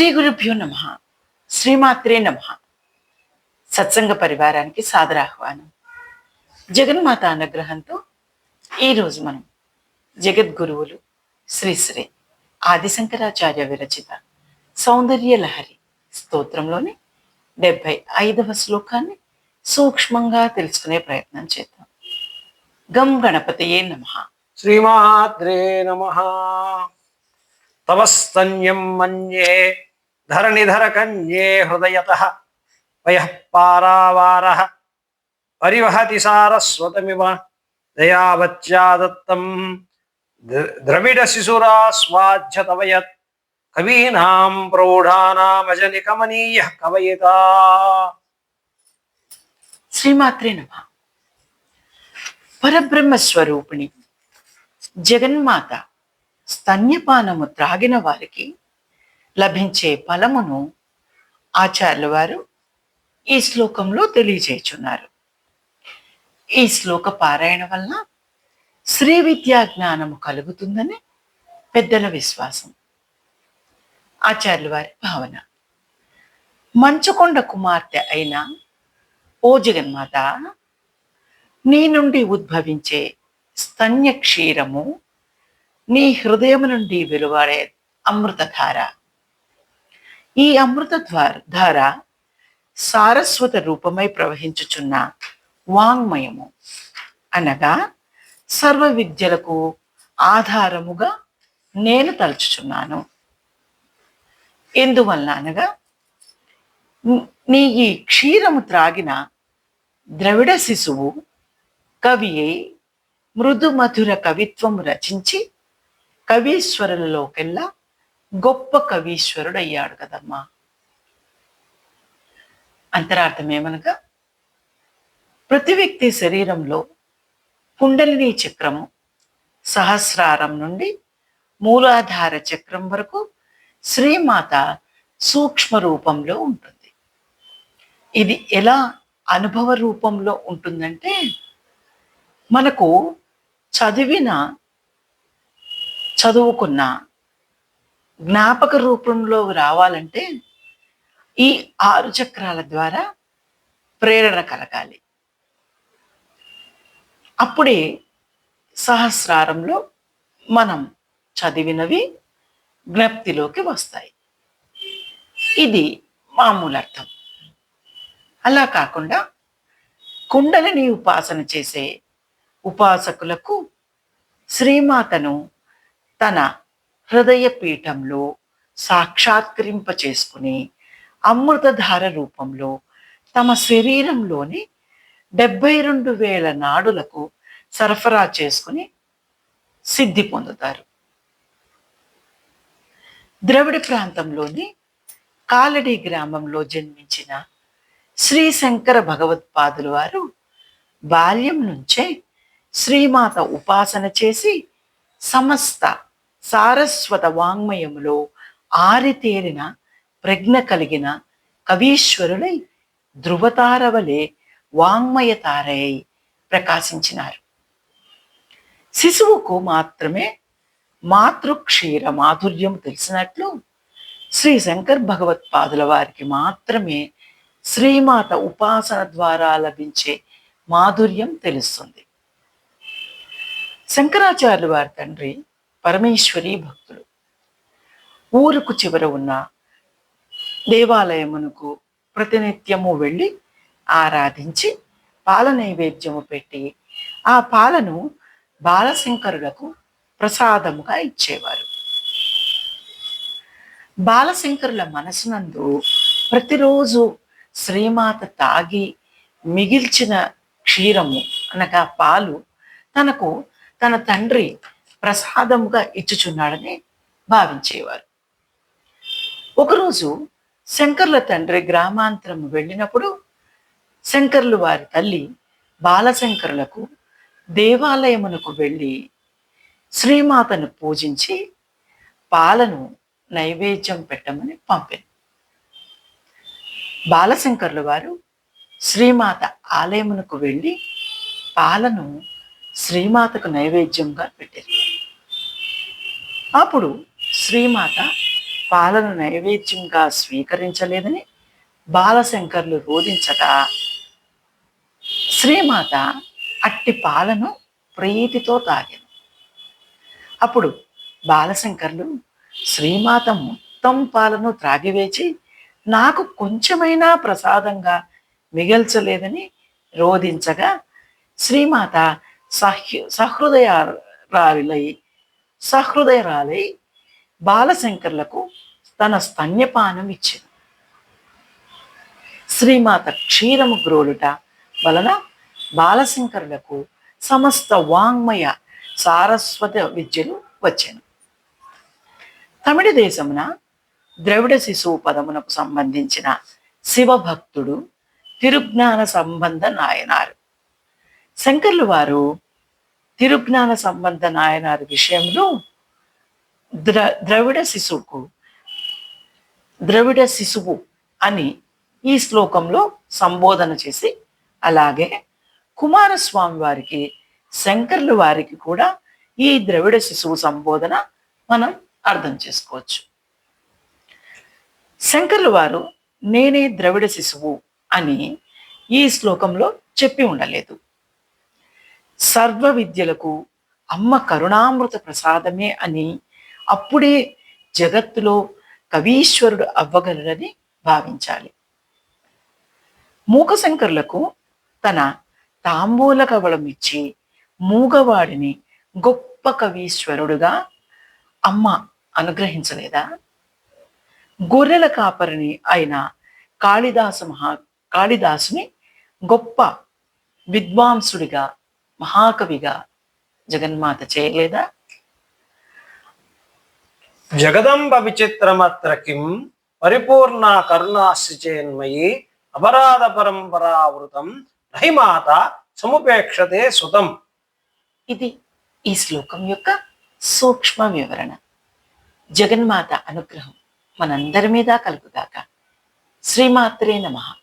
శ్రీ గురుభ్యో నమ. శ్రీమాత్రే నమ. సత్సంగ పరివారానికి సాదరాహ్వానం. జగన్మాత అనుగ్రహంతో ఈరోజు మనం జగద్గురువులు శ్రీ శ్రీ ఆదిశంకరాచార్య విరచిత సౌందర్య లహరి స్తోత్రంలోని డెబ్బై ఐదవ శ్లోకాన్ని సూక్ష్మంగా తెలుసుకునే ప్రయత్నం చేద్దాం. గం గణపతయే నమః. శ్రీమాత్రే నమ. తవస్తన్యం మన్యే ధరణిధర కన్యే హృదయత వయ పారావార పరివహతి సారస్వతమివ దయావచ్చాదత్తం. ద్రవిడ శిశురా స్వాధ్యతవయత్ కవీనాం ప్రౌఢానామజని కమనీయ కవయిత. శ్రీమాత్రే నమ. పరబ్రహ్మ స్వరూపిణి జగన్మాత స్తన్యపానము త్రాగిన వారికి లభించే ఫలమును ఆచార్యుల వారు ఈ శ్లోకంలో తెలియజేయుచున్నారు. ఈ శ్లోక పారాయణ వలన శ్రీ విద్యా జ్ఞానము కలుగుతుందని పెద్దల విశ్వాసం. ఆచార్యుల వారి భావన మంచుకొండ కుమార్తె అయిన ఓ జగన్మాత నీ నుండి ఉద్భవించే స్తన్య క్షీరము నీ హృదయం నుండి వెలువడే అమృతధార ఈ అమృత ధార సారస్వత రూపమై ప్రవహించుచున్న వాంగ్మయము. అనగా సర్వ విద్యలకు ఆధారముగా నేను తలుచుచున్నాను. ఎందువల్ల అనగా నీ- ఈ క్షీరము త్రాగిన ద్రవిడ శిశువు కవి మృదుమధుర కవిత్వము రచించి కవీశ్వరులలోకెల్లా గొప్ప కవీశ్వరుడయ్యాడు కదమ్మా. అంతరార్థం ఏమనగా ప్రతి వ్యక్తి శరీరంలో కుండలిని చక్రము సహస్రారం నుండి మూలాధార చక్రం వరకు శ్రీమాత సూక్ష్మ రూపంలో ఉంటుంది. ఇది ఎలా అనుభవ రూపంలో ఉంటుందంటే మనకు చదివిన చదువుకున్న జ్ఞాపక రూపంలో రావాలంటే ఈ ఆరు చక్రాల ద్వారా ప్రేరణ కలగాలి. అప్పుడే సహస్రారంలో మనం చదివినవి జ్ఞప్తిలోకి వస్తాయి. ఇది మామూలు అర్థం. అలా కాకుండా కుండలిని ఉపాసన చేసే ఉపాసకులకు శ్రీమాతను తన హృదయ పీఠంలో సాక్షాత్కరింప చేసుకుని అమృతధార రూపంలో తమ శరీరంలోని డెబ్బై రెండు వేల నాడులకు సరఫరా చేసుకుని సిద్ధి పొందుతారు. ద్రవిడ ప్రాంతంలోని కాలడి గ్రామంలో జన్మించిన శ్రీ శంకర భగవత్పాదులు వారు బాల్యం నుంచే శ్రీమాత ఉపాసన చేసి సమస్త సారస్వత వాంగ్మయములో ఆరితేరిన ప్రజ్ఞ కలిగిన కవీశ్వరులై ధృవతారవలే వాంగ్మయతారై ప్రకాశించినారు. శిశువుకు మాత్రమే మాతృక్షీర మాధుర్యం తెలిసినట్లు శ్రీ శంకర్ భగవత్పాదుల వారికి మాత్రమే శ్రీమాత ఉపాసన ద్వారా లభించే మాధుర్యం తెలుస్తుంది. శంకరాచార్యులు వారి తండ్రి పరమేశ్వరి భక్తులు. ఊరుకు చివర ఉన్న దేవాలయమునకు ప్రతినిత్యము వెళ్ళి ఆరాధించి పాల నైవేద్యము పెట్టి ఆ పాలను బాలశంకరులకు ప్రసాదముగా ఇచ్చేవారు. బాలశంకరుల మనసునందు ప్రతిరోజు శ్రీమాత తాగి మిగిల్చిన క్షీరము అనగా పాలు తనకు తన తండ్రి ప్రసాదముగా ఇచ్చుచున్నాడని భావించేవారు. ఒకరోజు శంకర్ల తండ్రి గ్రామాంతరం వెళ్ళినప్పుడు శంకర్లు వారి తల్లి బాలశంకరులకు దేవాలయమునకు వెళ్ళి శ్రీమాతను పూజించి పాలను నైవేద్యం పెట్టమని పంపింది బాలశంకర్లు వారు శ్రీమాత ఆలయమునకు వెళ్ళి పాలను శ్రీమాతకు నైవేద్యంగా పెట్టారు. అప్పుడు శ్రీమాత పాలను నైవేద్యంగా స్వీకరించలేదని బాలశంకర్లు రోధించగా శ్రీమాత అట్టి పాలను ప్రీతితో తాగాను అప్పుడు బాలశంకర్లు శ్రీమాత మొత్తం పాలను త్రాగివేచి నాకు కొంచెమైనా ప్రసాదంగా మిగల్చలేదని రోధించగా శ్రీమాత సహ్య సహృదయారాలై సహృదయరాలై బాలశంకర్లకు తన స్తన్యపానం ఇచ్చింది శ్రీమాత క్షీరము గ్రోలుట వలన బాలశంకరులకు సమస్త వాంగ్మయ సారస్వత విద్యలు వచ్చాను తమిళ దేశమున ద్రవిడ శిశువు పదమునకు సంబంధించిన శివభక్తుడు తిరుజ్ఞాన సంబంధ నాయనారు. శంకర్లు వారు తిరుజ్ఞాన సంబంధ నాయనారి విషయంలో ద్ర ద్రవిడ శిశువుకు ద్రవిడ శిశువు అని ఈ శ్లోకంలో సంబోధన చేసి అలాగే కుమారస్వామి వారికి శంకర్లు వారికి కూడా ఈ ద్రవిడ శిశువు సంబోధన మనం అర్థం చేసుకోవచ్చు. శంకర్లు వారు నేనే ద్రవిడ శిశువు అని ఈ శ్లోకంలో చెప్పి ఉండలేదు. సర్వ విద్యలకు అమ్మ కరుణామృత ప్రసాదమే అని అప్పుడే జగత్తులో కవీశ్వరుడు అవ్వగలరని భావించాలి. మూకశంకరులకు తన తాంబూల కవళం ఇచ్చి మూగవాడిని గొప్ప కవీశ్వరుడుగా అమ్మ అనుగ్రహించలేదా? గొర్రెల కాపరిని అయిన కాళిదాసు మహా కాళిదాసుని గొప్ప విద్వాంసుడిగా మహాకవిగా జగన్మాత చేయలేదా జగదంబ విచిత్రమత్ర కిం పరిపూర్ణ కరుణాశ్రిచేన్మయి అపరాధ పరంపరావృతం నహిమాత సముపేక్షతే సుతం. ఇది ఈ శ్లోకం యొక్క సూక్ష్మ వివరణ. జగన్మాత అనుగ్రహం మనందరి మీద కలుగుగాక. శ్రీమాత్రే నమః.